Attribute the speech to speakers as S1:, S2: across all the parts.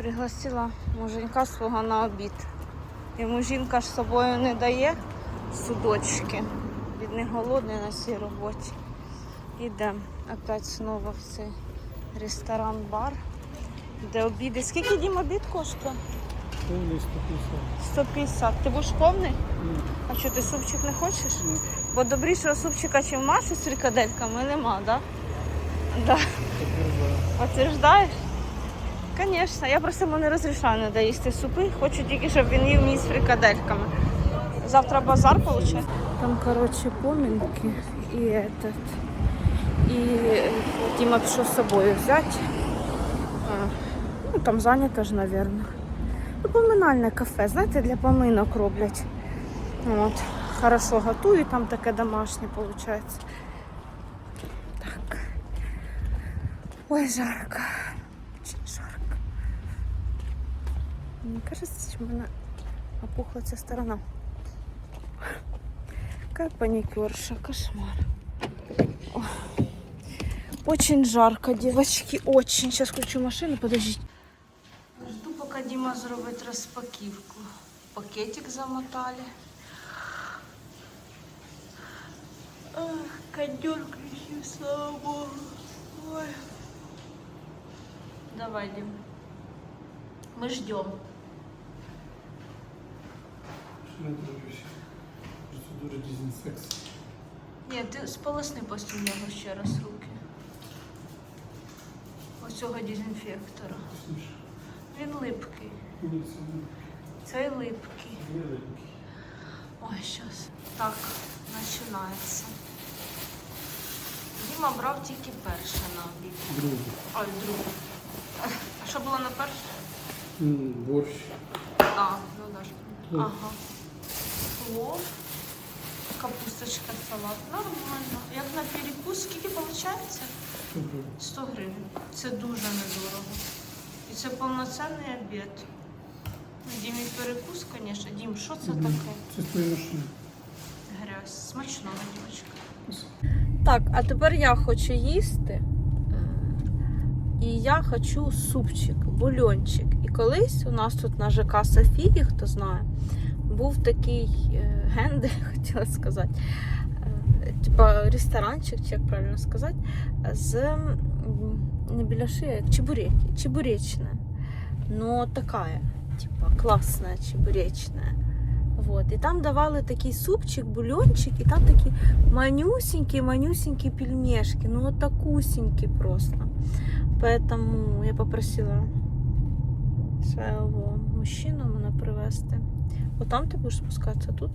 S1: Пригласила муженька свого на обід. Йому жінка ж з собою не дає судочки. Він не голодний на цій роботі. Ідемо опять знову в цей ресторан-бар, де обіди. Скільки дім обід коштує?
S2: Повний 150.
S1: 150. Ти будеш повний?
S2: Ні.
S1: А що, ти супчик не хочеш?
S2: Ні.
S1: Бо добрішого супчика, чим Маші з фрикадельками, нема, да? Да.
S2: Подтверждаю.
S1: Звісно, я просто не розрішаю не доїсти супи. Хочу тільки, щоб він їв мій з фрикадельками. Завтра базар виходить. Там, коротше, помінки і этот. І е, Діма пішов з собою взяти. Ну, там зайнято ж, мабуть. Ну, поминальне кафе, знаєте, для поминок роблять. От. Хорошо готують, там таке домашнє виходить. Так. Ой, жарко. Мне кажется, что у меня опухла ця сторона. Какая паникерша, кошмар. Очень жарко, девочки, очень. Сейчас включу машину, подождите. Жду, пока Дима зробить розпаківку. Пакетик замотали. Кондер кричит, слава богу. Ой. Давай, Дим. Мы ждем.
S2: Дивлюся? Процедура дезінфекції.
S1: Ні, ти сполосни після нього ще раз руки. Ось цього дезінфектора. Він липкий.
S2: ні, це не
S1: Цей липкий.
S2: великий.
S1: Ой, щас. Так, починається. Діма брав тільки перше на обід.
S2: Другий.
S1: Ой, друге. А що було на перше?
S2: М, Борщ.
S1: А, ну да. ж. Ага. Плов. Капусточка, салат. Нормально. Як на перекус, скільки виходить? 100 гривень. Це дуже недорого. І це повноцінний обід. Ну, Дімі перекус, звісно. Дім, що це таке?
S2: Це з твоєї машини.
S1: Грязь. Смачного, дівчинка. Так, а тепер я хочу їсти. Е, І я хочу супчик, бульончик. І колись у нас тут на ЖК Софії, хто знає, був такий е, гендель, хотіла сказати. е, Типа ресторанчик, чи як правильно сказати, з не біляши, а як чебуреки, чебуречная. Но такая, типа классная чебуречная. Вот. І там давали такий супчик, бульончик, і там такі манюсенькие-манюсенькие пельмешки. Ну вот такусенькие просто. Поэтому я попросила своего мужчину мене привезти. От там ти будеш спускатися тут?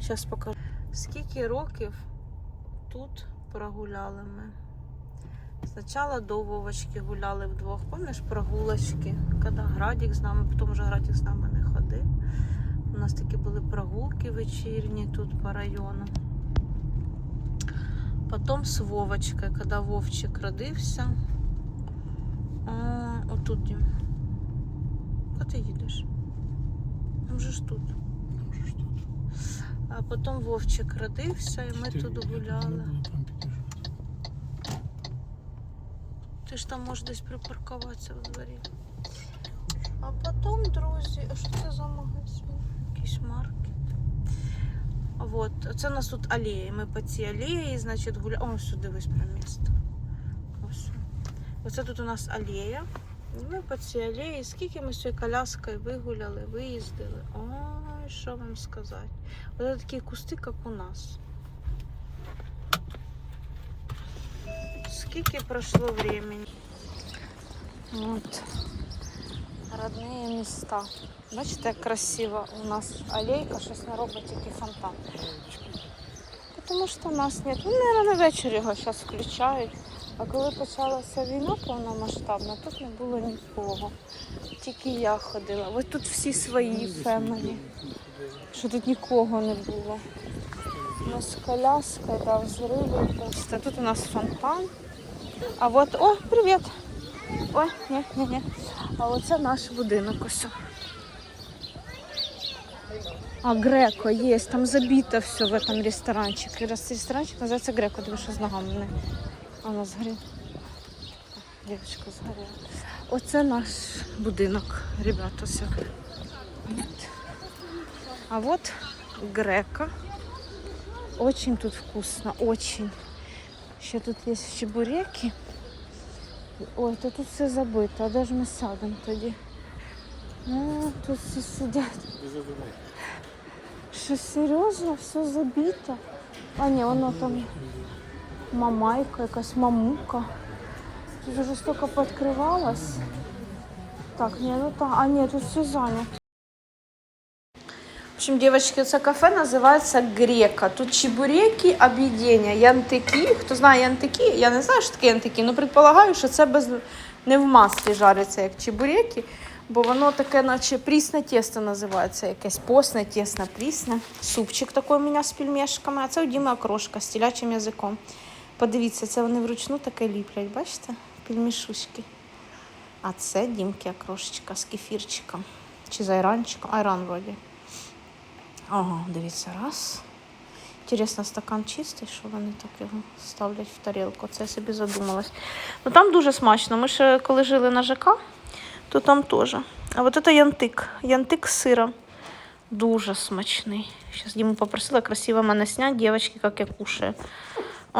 S1: Зараз покажу. Скільки років тут прогуляли ми? Спочатку до Вовочки гуляли вдвох. Пам'ятаєш прогулочки, коли Градік з нами, потім вже Градік з нами не ходив. У нас такі були прогулки вечірні тут по району. Потім з Вовочкою, коли Вовчик родився. А, отут. А ти їдеш? Там ж тут.
S2: Може, що тут?
S1: А потім Вовчик родився, і ми тут гуляли.
S2: підожу.
S1: Ти ж там можеш десь припаркуватися в дворі. А потім, друзі, а що це за магазин? Якийсь маркет. Вот, це у нас тут алеї. Ми по цій алеї, значить, гуляємо. О, сюди дивись про місто. Ось. Оце тут у нас алея. Ми по цій алеї, скільки ми з цією коляскою вигуляли, виїздили. Ой, що вам сказати. Ось такі кусти, як у нас. Скільки пройшло времени? Вот. Родные места. Бачите, як красиво у нас алейка, щось не робить тільки фонтан. Тому що у нас нет. Ну, наверное, на вечір його зараз включають. А коли почалася війна повномасштабна, тут не було нікого. Тільки я ходила. Ось тут всі свої фемелі. Що тут нікого не було. У нас коляска, да, взриви просто. Тут у нас фонтан. А от, о, привіт! Ой, ні, ні, ні. А оце наш будинок ось. А Греко є, там забито все в этом ресторанчике. Рес- Ресторанчик називається Греко, диви, що з ногами не. А у нас згорів. Дівчинка згоріла. Оце наш будинок, ребята. Все. А вот грека. Очень тут вкусно, очень. Ще тут є чебуреки. Ой, то тут все забито, а де ж ми сядемо тоді? Ну, тут всі сидять. Що серйозно, все забито. А ні, воно там мамайка, якась мамука. Тут вже стільки пооткривалось. Так, ні, ну так, а ні, тут все зайнято. В общем, девочки, це кафе називається Грека. Тут чебуреки, об'єднання, янтики. Хто знає янтики, я не знаю, що таке янтики, але предполагаю, що це без не в маслі жариться, як чебуреки, бо воно таке, наче прісне тісто називається, якесь постне, тісне, прісне. Супчик такий у мене з пельмешками, а це у Діми окрошка з телячим язиком. Подивіться, це вони вручну таке ліплять, бачите? Пельмішушки. А це Дімки окрошечка з кефірчиком. Чи з айранчиком? Айран вроді. Ага, дивіться, раз. Інтересно, стакан чистий, що вони так його ставлять в тарілку. Це я собі задумалась. Ну там дуже смачно. Ми ще коли жили на ЖК, то там теж. А от це янтик. Янтик з сиром. Дуже смачний. Зараз Діму попросила красиво мене снять, девочки, як я кушаю.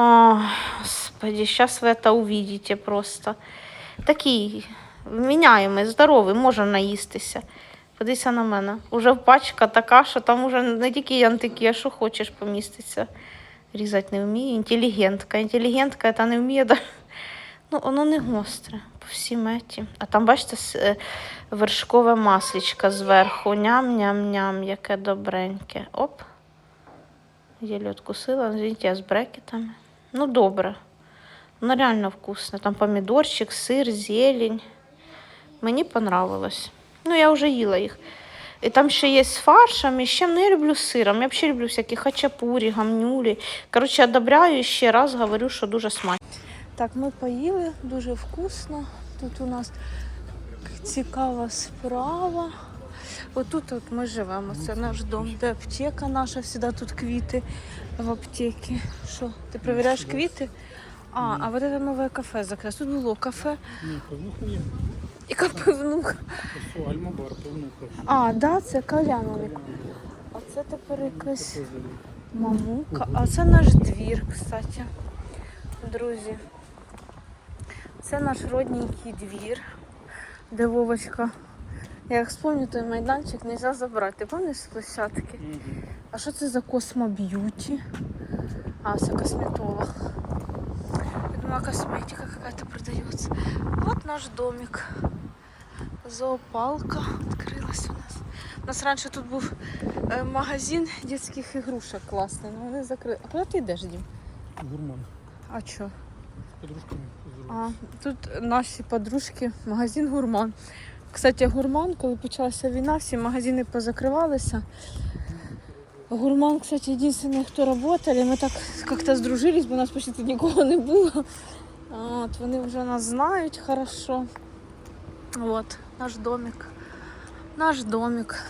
S1: О, господи, сейчас вы это увидите просто. Такий вміняємий, здоровий, може наїстися. Подивися на мене. Уже пачка така, що там уже не тільки янтики, а що хочеш поміститься. Різати не вміє. Інтелігентка. Інтелігентка та не вміє. Ну, воно не гостре по всій меті. А там, бачите, е, вершкове маслічко зверху. Ням-ням-ням, яке добреньке. Оп. Єлі откусила, звідти я з брекетами. Ну, добре. Воно реально вкусне. Там помідорчик, сир, зелень. Мені понравилось. Ну, я вже їла їх. І там ще є з фаршем, і ще ну, я люблю з сиром. Я взагалі люблю всякі хачапурі, гамнюлі. Коротше, одобряю і ще раз говорю, що дуже смачно. Так, ми поїли, дуже вкусно. Тут у нас цікава справа. Отут от ми живемо, це наш дом, де аптека наша, завжди тут квіти в аптеці. Що, ти перевіряєш квіти? А, а вот это нове кафе закрилось. Тут було кафе
S2: Ні, пивнуха є.
S1: і капивнуха.
S2: Ось Альма-бар, пивнуха.
S1: А, да, це кальяновик. А це тепер якась мамука. А це наш двір, кстати. Друзі. Це наш родненький двір, де Вовочка. Я як вспомню той майданчик, не можна забрати. Ти пам'ятаєш з площадки?
S2: Мгм.
S1: А що це за космоб'юті? А, це косметолог. Я думала, косметика какая-то продается. Вот наш домик. Зоопалка открылась у нас. У нас раніше тут був е, магазин дитячих ігрушок класний, але вони закрили. А куди ти йдеш, Дім?
S2: Гурман.
S1: А що?
S2: З подружками
S1: А, тут наші подружки, магазин Гурман. Кстати, Гурман, коли почалася війна, всі магазини позакривалися. Гурман, кстати, єдиний, хто працювали. Ми так як-то здружились, бо у нас почти нікого не було. От, вони вже нас знають хорошо. От, наш домик. Наш домик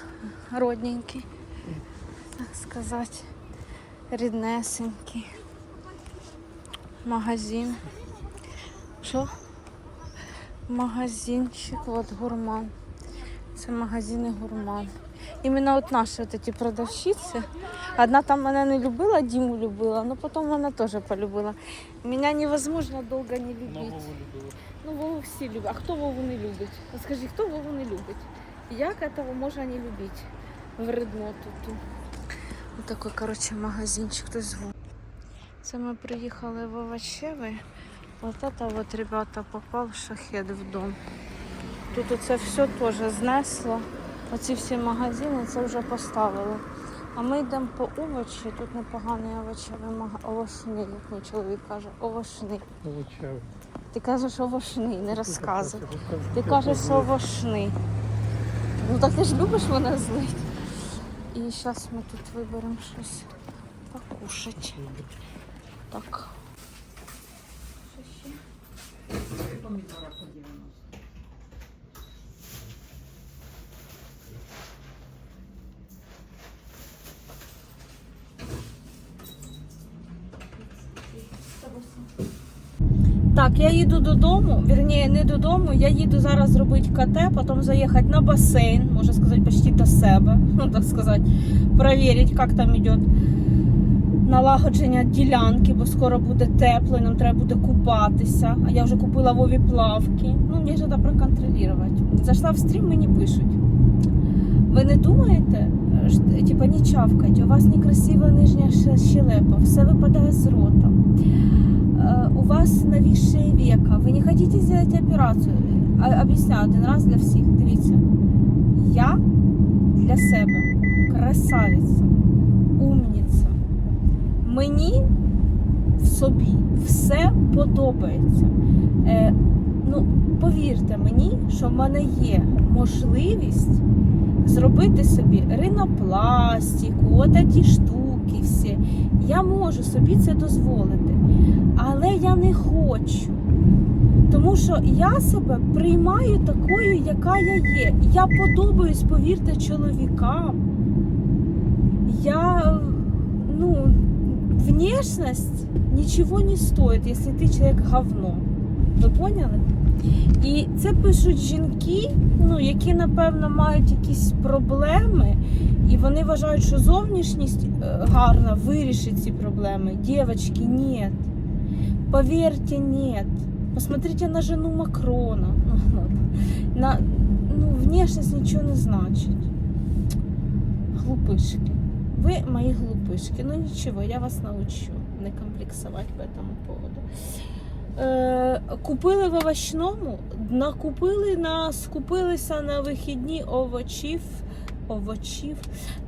S1: родненький, так сказати, ріднесенький. Магазин. Що? Магазинчик, от гурман. Це магазини гурман. Іменно от наші от ці продавщиці. Одна там мене не любила, Діму любила, але потім вона теж полюбила. Мене невозможно довго не любити. Ну, Вову всі люблять. А хто Вову не любить? Скажи, хто Вову не любить? Як цього можна не любити? Вредно тут. Ось такий, коротше, магазинчик, хтось. Це ми приїхали в Овощевий. Вот это вот, ребята, попав шахет в дом. Тут оце все теж знесло. Оці всі магазини це вже поставили. А ми йдемо по овочі. Тут непоганий овочевий магазин. Овощний, як мій чоловік каже. Овощний.
S2: Овочевий.
S1: Ти кажеш овощний, не розказуй. Ти кажеш овощний. Ну так ти ж любиш мене злить. І зараз ми тут виберемо щось покушати. Так. ще? Так, Так, я їду додому, вірніше, не додому, я їду зараз робити КТ, потім заїхати на басейн, можна сказати, почти до себе, ну так сказати, перевірити, як там йде Налагодження ділянки, бо скоро буде тепло, і нам треба буде купатися. А я вже купила Вові плавки. Ну, мені ж треба проконтролювати. Зайшла в стрім, мені пишуть. Ви не думаєте, типа не чавкать, у вас некрасива нижня щелепа, все випадає з рота. Э, у вас нависшее века, вы не хотите сделать операцию. А- Об'ясняю один раз для всіх. Дивіться. Я для себе красавиця, умниця. Мені в собі все подобається. Е, ну, повірте мені, що в мене є можливість зробити собі ринопластику, от ті штуки всі. Я можу собі це дозволити. Але я не хочу. Тому що я себе приймаю такою, яка я є. Я подобаюсь, повірте, чоловікам. Я, ну, внешность нічого не стоїть, якщо ти чоловік говно. Ви поняли? І це пишуть жінки, ну, які, напевно, мають якісь проблеми, і вони вважають, що зовнішність е, гарна вирішить ці проблеми. Дівчатки, ні. Поверьте, нет. Посмотрите на жену Макрона. На, ну, внешность ничего не значит. Глупышки. Вы мои глупышки. Ну ничего, я вас научу не комплексувати по этому поводу. Е, купили в овочному, накупили на скупилися на вихідні овочів. Овочів.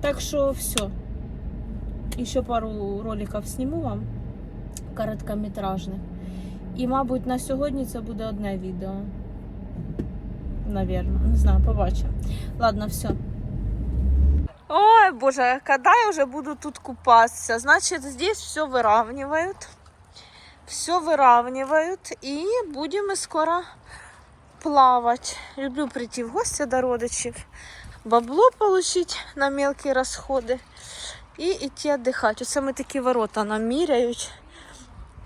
S1: Так що все. Ще пару роликів зніму вам короткометражних. І, мабуть, на сьогодні це буде одне відео. Навірно, не знаю, побачимо. Ладно, все. Ой, боже, когда я уже буду тут купаться? Значит, здесь все выравнивают. Все выравнивают. И будем мы скоро плавать. Люблю прийти в гости до родичів, бабло получить на мелкі розходи і йти віддихати. Оце ми такі ворота наміряють.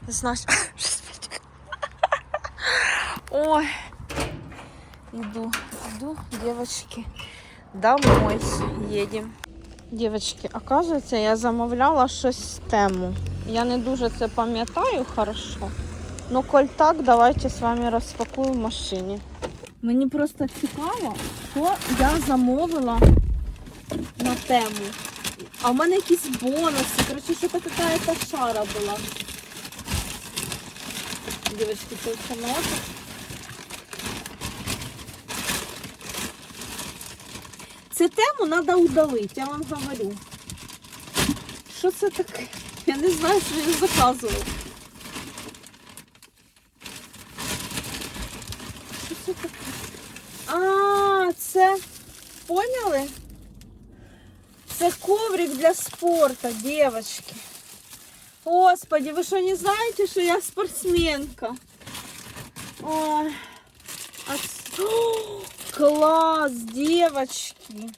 S1: Знаєш, Ой, иду, иду, девочки, домой едем. Девочки, оказується, я замовляла щось з тему. Я не дуже це пам'ятаю хорошо. Ну, коль так, давайте з вами розпакую в машині. Мені просто цікаво, що я замовила на тему. А в мене якісь бонуси. Коротше, що така якась шара була. Девочки, це все Цю тему треба удалити, я вам говорю. Що це таке? Я не знаю, що я заказувала. Що це таке? А, це поняли? Це коврик для спорту, девочки. Господи, ви що не знаєте, що я спортсменка? Ой. А О, класс, девочки.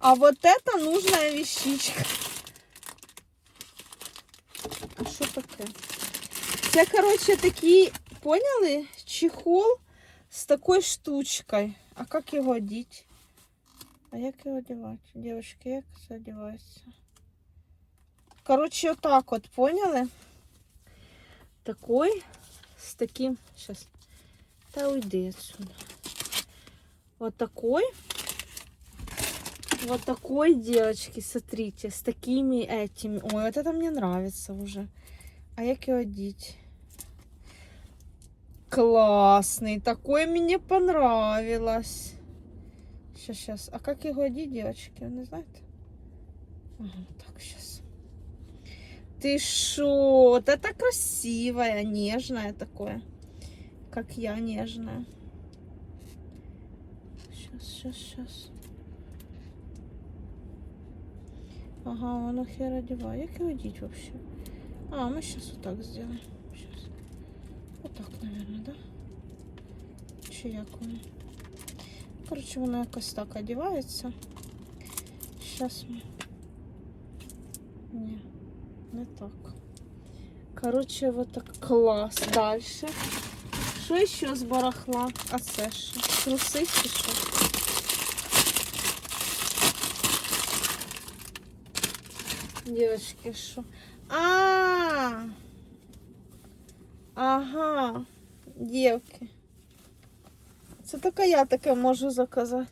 S1: А вот это нужная вещичка. А що таке? Це, короче, такий, поняли? Чехол з такою штучкою. А як його одіти? А як його одягати? Девочки, як це одягається? Короче, так вот, поняли? Такой, с таким, сейчас, да уйди отсюда. Вот такой, вот такой, девочки, смотрите, с такими этими. Ой, вот это мне нравится уже. А як його одіть? Классный, такой мне понравилось. Сейчас, сейчас. А как его одеть, девочки, вы не знаете? Ага, так, сейчас. Ты шо? Вот это красивое, нежное такое Как я нежная. Сейчас, сейчас, сейчас. Ага, воно хер одеваю. Як його одеть вообще? А, мы сейчас вот так сделаем. Сейчас. Вот так, наверное, да? Чи як воно? Короче, воно якось так одівається. Сейчас ми. Ні, не так. Короче, вот так клас. Дальше. Що ще з барахла? А це що? Труси чи що? Девочки, що? А, ага, дівки. Це тільки я таке можу заказати.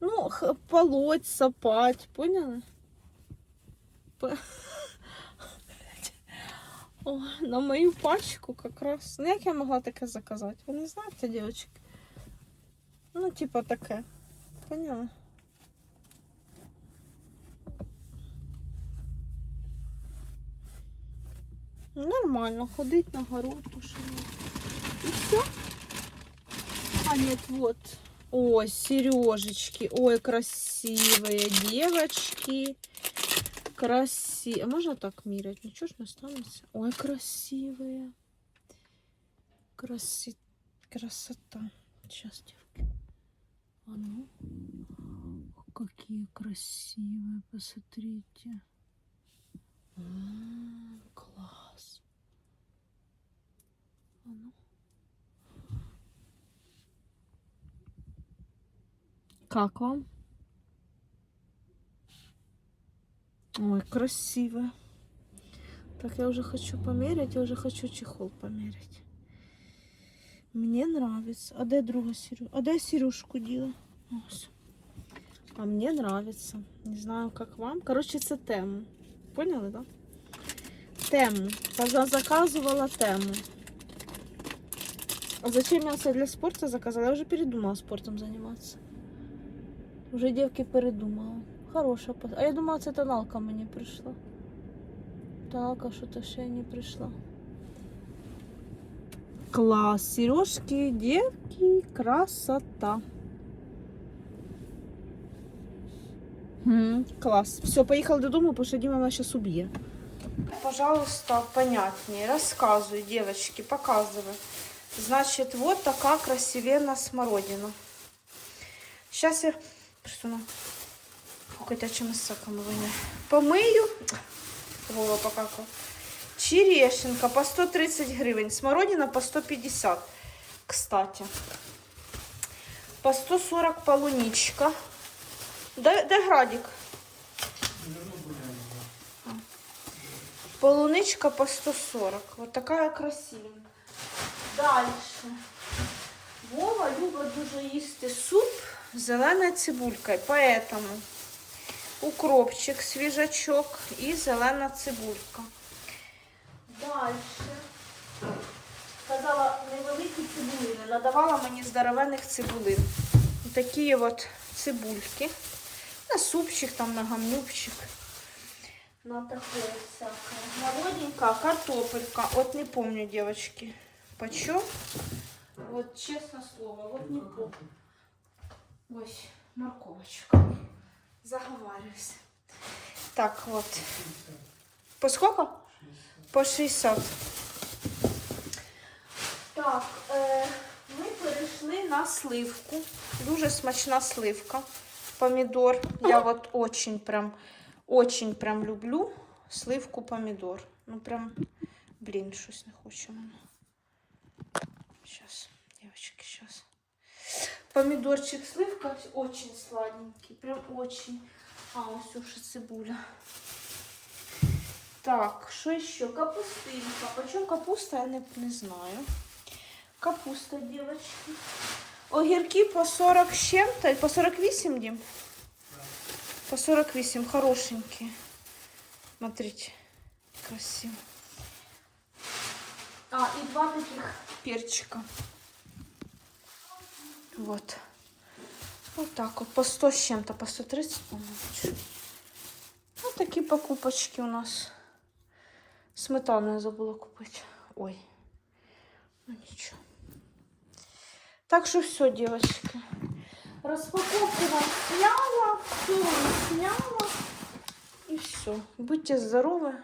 S1: Ну, полоть, сапать, поняли? О, на мою пачку как раз. Ну, як я могла таке заказати? Ви не знаєте, дівчатки? Ну, типа таке. Поняли? Нормально, ходить на гору, тушину. И все. А нет, вот. Ой, сережечки. Ой, красивые девочки. Красивые. Можно так мерять? Ничего ж не останется. Ой, красивые. Краси... Красота. Сейчас, девки. А ну. Какие красивые. Посмотрите. М, Класс. А ну. Как вам? Ой, красиво. Так, я уже хочу померить, я уже хочу чехол померить. Мне нравится. А де друга Сережа? А де Сережку? Ось. А мне нравится. Не знаю, как вам. Короче, це тему. Поняли, да? Тему. Заказывала тему. А зачем я це для спорту заказала? Я вже передумала спортом заниматься. Уже девки передумала. Хороша. пос- А я думала, це тоналка мені прийшла. Так, а що то ще не прийшла. Клас. Сережки, девки, красота. М, Клас. Все, поїхали додому, бо що Діма мене зараз уб'є. Пожалуйста, понятнее. Рассказывай, девочки, показывай. Значит, вот такая красивенная смородина. Сейчас я присуну Котячими соками воняє. Помию. Голова покакала. Черешенка по 130 гривень. Смородина по 150, кстати. По 140 полуничка. Де, де градик? Полуничка по 140. Вот такая красивенькая. Дальше. Вова любить дуже їсти суп з зеленою цибулькою, поэтому укропчик, свіжачок і зелена цибулька. Дальше. Сказала, невеликі цибулини. Надавала мені здоровенних цибулин. Такі от цибульки. На супчик, там, на гамнюпчик. На такое всякое. Молоденькая картопелька. Вот не помню, девочки, почем. Вот честно слово, вот не помню. Ой, морковочка. Заговариваюсь. Так, вот. По сколько? По 60. Так, е, ми перейшли на сливку. Дуже смачна сливка. Помідор. Я от очень прям, очень прям люблю сливку помідор. Ну прям, блін, щось не хочу мене. Сейчас. Помидорчик сливка очень сладенький, прям очень. А, ось уже цибуля. Так, что еще? Капустинка. Почем капуста, я не, не знаю. Капуста, девочки. Огірки по 40 с чем-то, по 48, Дим? По 48, хорошенькие. Смотрите, красиво. А, и два таких перчика. Вот. Вот так вот, по 100 с чем-то, по 130, по-моему. Вот такие покупочки у нас. Сметану я забыла купить. Ой, ну ничего. Так что все, девочки. Распаковку вам сняла, все вам сняла. И все. Будьте здоровы,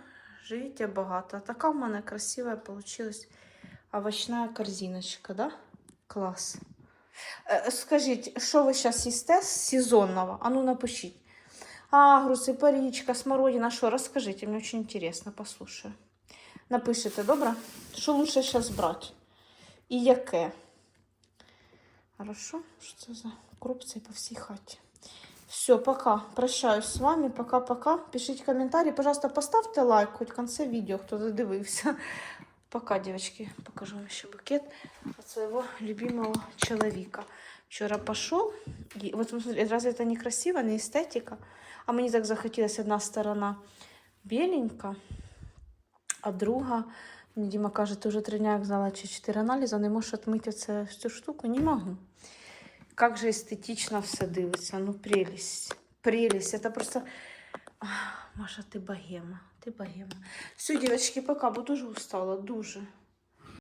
S1: живите богато. Така в мене красивая получилась овощная корзиночка, да? Класс. Е, Скажіть, що ви зараз їсте з сезонного? А ну напишіть. Агруси, парічка, смородина, що? Розкажіть, мені дуже цікаво, послушаю. Напишите, добре? Що лучше зараз брати? І яке? Хорошо? Що це за корупція по всій хаті? Все, пока. Прощаюсь з вами. Пока-пока. Пишіть коментарі. Пожалуйста, поставте лайк хоть в конце відео, хто додивився. Пока, девочки. Покажу вам еще букет от своего любимого человека. Вчера пошел, и вот смотрите, разве это не красиво, не эстетика? А мені так захотілося одна сторона біленька, а друга, мені Діма каже, ти вже три дня як здала чи чотири аналізи, не можеш відмити це, цю штуку? Не можу. Как же естетично все дивиться, ну прелесть, прелесть, это просто... Маша, ти богема, ти богема. Все, девочки, пока, бо дуже устала, дуже.